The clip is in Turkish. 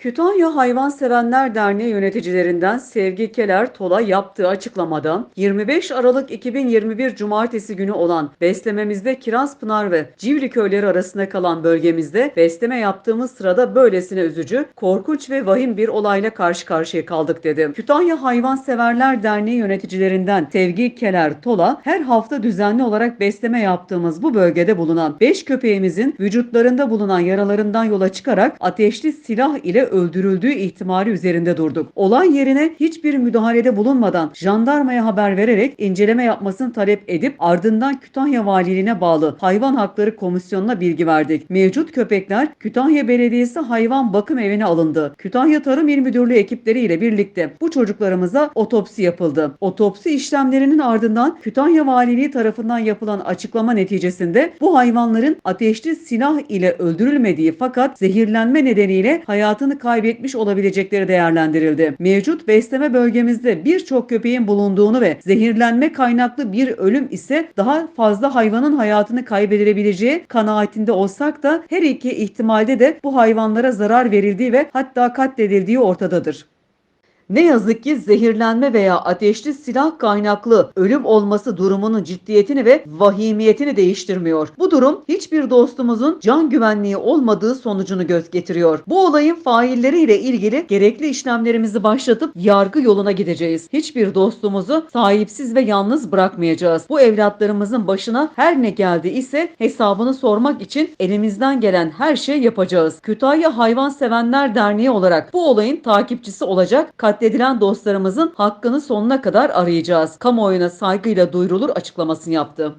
Kütahya Hayvansevenler Derneği yöneticilerinden Sevgi Keler Tola yaptığı açıklamada 25 Aralık 2021 Cumartesi günü olan beslememizde Kirazpınar ve Civri köyleri arasında kalan bölgemizde besleme yaptığımız sırada böylesine üzücü, korkunç ve vahim bir olayla karşı karşıya kaldık dedi. Kütahya Hayvanseverler Derneği yöneticilerinden Sevgi Keler Tola her hafta düzenli olarak besleme yaptığımız bu bölgede bulunan 5 köpeğimizin vücutlarında bulunan yaralarından yola çıkarak ateşli silah ile öldürüldüğü ihtimali üzerinde durduk. Olay yerine hiçbir müdahalede bulunmadan jandarmaya haber vererek inceleme yapmasını talep edip ardından Kütahya Valiliğine bağlı Hayvan Hakları Komisyonu'na bilgi verdik. Mevcut köpekler Kütahya Belediyesi Hayvan Bakım Evi'ne alındı. Kütahya Tarım İl Müdürlüğü ekipleriyle birlikte bu çocuklarımıza otopsi yapıldı. Otopsi işlemlerinin ardından Kütahya Valiliği tarafından yapılan açıklama neticesinde bu hayvanların ateşli silah ile öldürülmediği fakat zehirlenme nedeniyle hayatını kaybetmiş olabilecekleri değerlendirildi. Mevcut besleme bölgemizde birçok köpeğin bulunduğunu ve zehirlenme kaynaklı bir ölüm ise daha fazla hayvanın hayatını kaybedebileceği kanaatinde olsak da her iki ihtimalde de bu hayvanlara zarar verildiği ve hatta katledildiği ortadadır. Ne yazık ki zehirlenme veya ateşli silah kaynaklı ölüm olması durumunun ciddiyetini ve vahimiyetini değiştirmiyor. Bu durum hiçbir dostumuzun can güvenliği olmadığı sonucunu göz getiriyor. Bu olayın failleriyle ilgili gerekli işlemlerimizi başlatıp yargı yoluna gideceğiz. Hiçbir dostumuzu sahipsiz ve yalnız bırakmayacağız. Bu evlatlarımızın başına her ne geldi ise hesabını sormak için elimizden gelen her şey yapacağız. Kütahya Hayvansevenler Derneği olarak bu olayın takipçisi olacak katledilen dostlarımızın hakkını sonuna kadar arayacağız. Kamuoyuna saygıyla duyurulur açıklamasını yaptı.